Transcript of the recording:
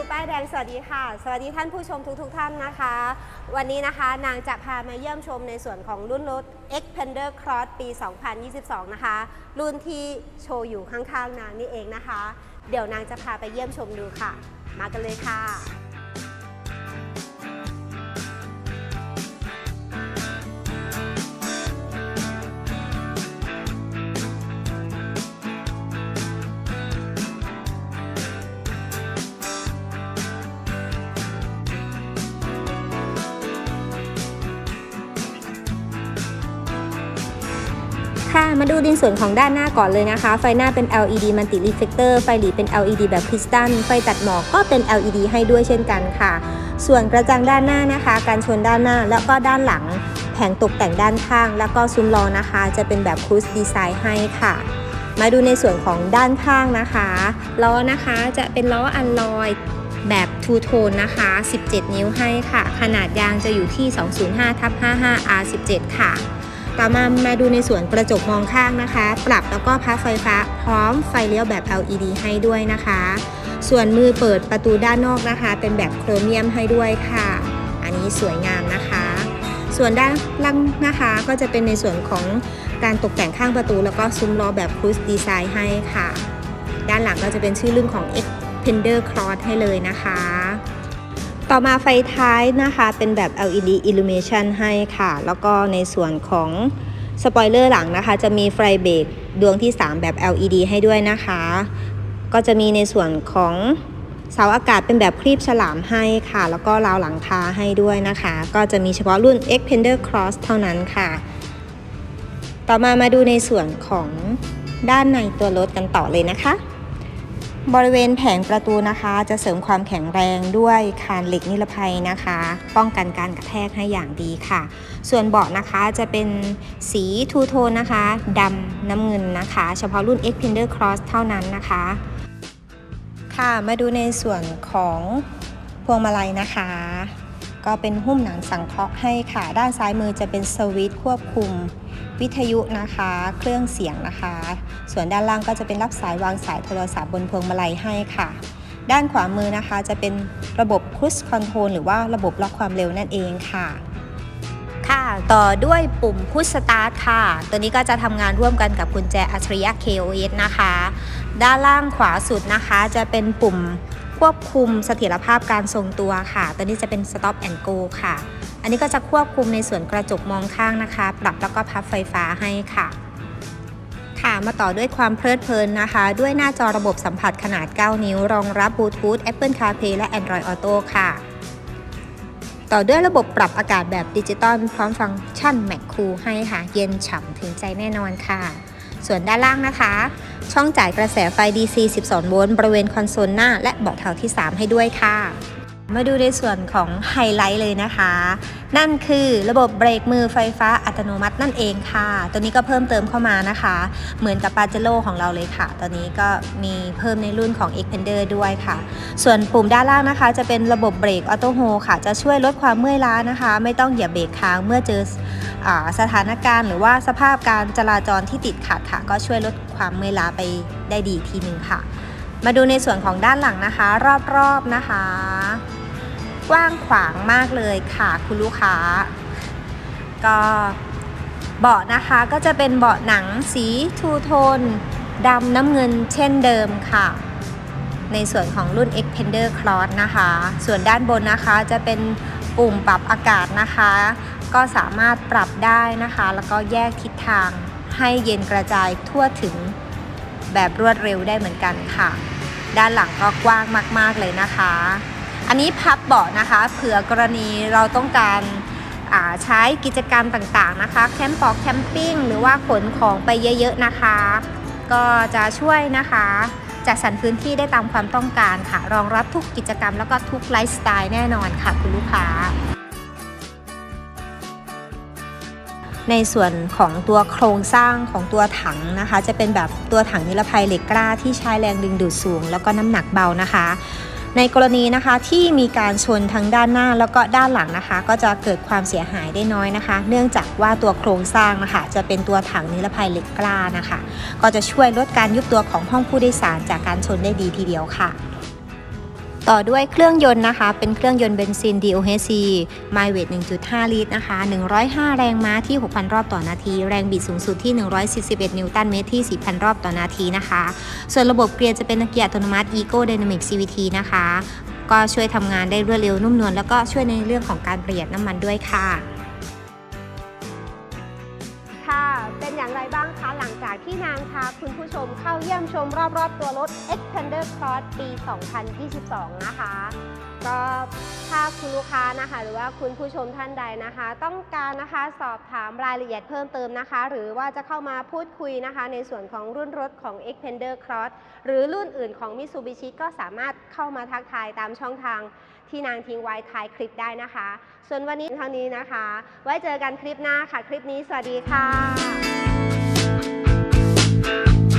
ูป้ายแดงสวัสดีค่ะ สวัสดีท่านผู้ชมทุกๆทท่านนะคะ วันนี้นะคะนางจะพามาเยี่ยมชมในส่วนของรุ่นรถ Xpander Cross ปี 2022 นะคะ รุ่นที่โชว์อยู่ข้างๆนางนี่เองนะคะ เดี๋ยวนางจะพาไปเยี่ยมชมดูค่ะ มากันเลยค่ะ ค่ะ มาดูในส่วนของด้านหน้าก่อนเลยนะคะ ไฟหน้าเป็น LED Multi Reflector ไฟหลีเป็น LED แบบคริสตัล ไฟตัดหมอกก็เป็น LED ให้ด้วยเช่นกันค่ะ ส่วนกระจังด้านหน้านะคะ การชนด้านหน้าแล้วก็ด้านหลัง แผงตกแต่งด้านข้าง แล้วก็ซุ้มล้อนะคะ จะเป็นแบบครูสดีไซน์ให้ค่ะมาดูในส่วนของด้านข้างนะคะล้อนะคะจะเป็นล้ออัลลอยแบบทูโทนนะคะ 17 นิ้วให้ค่ะ ขนาดยางจะอยู่ที่ 205ทับ55 R17 ค่ะ ต่อมามาดูในส่วนกระจกมองข้างนะคะ ปรับแล้วก็พับไฟฟ้าพร้อมไฟเลี้ยวแบบ LED ให้ด้วยนะคะ ส่วนมือเปิดประตูด้านนอกนะคะ เป็นแบบโครเมียมให้ด้วยค่ะ อันนี้สวยงามนะคะ ส่วนด้านล่างนะคะก็จะเป็นในส่วนของการตกแต่งข้างประตู แล้วก็ซุ้มล้อแบบครูสดีไซน์ให้ค่ะ ด้านหลังก็จะเป็นชื่อรุ่นของ X Pender Cross ให้เลยนะคะ ต่อมาไฟท้ายนะคะเป็นแบบ LED illumination ให้ค่ะ แล้วก็ในส่วนของสปอยเลอร์หลังนะคะ จะมีไฟเบรกดวงที่ 3 แบบ LED ให้ด้วยนะคะ ก็จะมีในส่วนของเสาอากาศเป็นแบบครีบฉลามให้ค่ะ แล้วก็ราวหลังคาให้ด้วยนะคะ ก็จะมีเฉพาะรุ่น X Pender Cross เท่านั้นค่ะ ต่อมามาดูในส่วนของด้านในตัวรถกันต่อเลยนะคะ บริเวณแผงประตูนะคะ จะเสริมความแข็งแรงด้วยคานเหล็กนิรภัยนะคะ ป้องกันการกระแทกให้อย่างดีค่ะ ส่วนเบาะนะคะจะเป็นสีทูโทนนะคะดำน้ำเงินนะคะ เฉพาะรุ่น X Pender Cross เท่านั้นนะคะ ค่ะมาดูในส่วนของพวงมาลัยนะคะ ก็เป็นหุ้มหนังสังเคราะห์ให้ค่ะ ด้านซ้ายมือจะเป็นสวิตช์ควบคุม วิทยุนะคะ เครื่องเสียงนะคะ ส่วนด้านล่างก็จะเป็นรับสายวางสายโทรศัพท์บนพวงมาลัยให้ค่ะ ด้านขวามือนะคะจะเป็นระบบ Cruise Control หรือว่าระบบล็อกความเร็วนั่นเองค่ะค่ะ ต่อด้วยปุ่ม Push Start ค่ะ ตัวนี้ก็จะทำงานร่วมกันกับกุญแจอัจฉริยะ KOS นะคะ ด้านล่างขวาสุดนะคะจะเป็นปุ่ม ควบคุมเสถียรภาพการทรงตัวค่ะ ตัวนี้จะเป็น Stop and Go ค่ะ อันนี้ก็จะควบคุมในส่วนกระจกมองข้างนะคะ ปรับแล้วก็พับไฟฟ้าให้ค่ะ ค่ะ มาต่อด้วยความเพลิดเพลินนะคะ ด้วยหน้าจอระบบสัมผัสขนาด 9 นิ้ว รองรับบลูทูธ Apple CarPlay และ Android Auto ค่ะ ต่อด้วยระบบปรับอากาศแบบดิจิตอลพร้อมฟังก์ชัน Mac Cool ให้ค่ะ เย็นฉ่ำถึงใจแน่นอนค่ะ ส่วนด้านล่างนะคะ ช่องจ่ายกระแสไฟ DC 12 โวลต์บริเวณคอนโซลหน้า และเบาะแถวที่ 3 ให้ด้วยค่ะ มาดูในส่วนของไฮไลท์เลยนะคะ นั่นคือระบบเบรกมือไฟฟ้าอัตโนมัตินั่นเองค่ะ ตัวนี้ก็เพิ่มเติมเข้ามานะคะ เหมือนกับปาเจโ o ของเราเลยค่ะ ตอนนี้ก็มีเพิ่มในรุ่นของ Xpander ด้วยค่ะ ส่วนปุ่มด้านล่างนะคะ จะเป็นระบบเบรกออโต้โฮค่ะ จะช่วยลดความเมื่อยล้านะคะ ไม่ต้องเหยียบเบรกค้างเมื่อเจออสถานการณ์ หรือว่าสภาพการจราจรที่ติดขัดค่ะ ก็ช่วยลดความเมื่อยล้าไปได้ดีทีหนึ่งค่ะ มาดูในส่วนของด้านหลังนะคะ รอบๆนะคะ กว้างขวางมากเลยค่ะคุณลูกค้า ก็เบาะนะคะก็จะเป็นเบาะหนังสีทูโทนดำน้ำเงินเช่นเดิมค่ะ ในส่วนของรุ่น Xpander Cross นะคะ ส่วนด้านบนนะคะจะเป็นปุ่มปรับอากาศนะคะ ก็สามารถปรับได้นะคะ แล้วก็แยกทิศทางให้เย็นกระจายทั่วถึงแบบรวดเร็วได้เหมือนกันค่ะ ด้านหลังก็กว้างมาก ๆ เลยนะคะ อันนี้พับเบาะนะคะ เผื่อกรณีเราต้องการใช้กิจกรรมต่างๆนะคะ แคมป์ปอกแคมปิ้งหรือว่าขนของไปเยอะๆนะคะ ก็จะช่วยนะคะจัดสรรพื้นที่ได้ตามความต้องการค่ะ รองรับทุกกิจกรรมแล้วก็ทุกไลฟ์สไตล์แน่นอนค่ะคุณลูกค้า ในส่วนของตัวโครงสร้างของตัวถังนะคะ จะเป็นแบบตัวถังนิรภัยเหล็กกล้าที่ใช้แรงดึงดูดสูง แล้วก็น้ำหนักเบานะคะ ในกรณีนะคะที่มีการชนทั้งด้านหน้าแล้วก็ด้านหลังนะคะ ก็จะเกิดความเสียหายได้น้อยนะคะ เนื่องจากว่าตัวโครงสร้างนะคะจะเป็นตัวถังนิรภัยเหล็กกล้านะคะ ก็จะช่วยลดการยุบตัวของห้องผู้โดยสารจากการชนได้ดีทีเดียวค่ะ ต่อด้วยเครื่องยนต์นะคะ เป็นเครื่องยนต์เบนซิน DOHC m y w e i g h t 1.5 ลิตรนะคะ 105 แรงม้าที่ 6,000 รอบต่อนาที แรงบิดสูงสุดที่ 141 นิวตันเมตรที่ 4,000 รอบต่อนาทีนะคะ ส่วนระบบเกียร์จะเป็นเกียร์อัตโนมัติ Eco Dynamic CVT นะคะ ก็ช่วยทำงานได้รวดเร็วนุ่มนวลแล้วก็ช่วยในเรื่องของการประหยัดน้ำมันด้วยค่ะค่ะาคุณผู้ชมเข้าเยี่ยมชมรอบๆตัวรถ Expander Cross ปี 2022 นะคะ ก็ถ้าคุณลูกค้านะคะ หรือว่าคุณผู้ชมท่านใดนะคะ ต้องการนะคะสอบถามรายละเอียดเพิ่มเติมนะคะ หรือว่าจะเข้ามาพูดคุยนะคะ ในส่วนของรุ่นรถของ Expander Cross หรือรุ่นอื่นของ Mitsubishi ก็สามารถเข้ามาทักทายตามช่องทางที่นางทิ้งไว้ท้ายคลิปได้นะคะ ส่วนวันนี้เท่านี้นะคะ ไว้เจอกันคลิปหน้าค่ะ คลิปนี้สวัสดีค่ะ you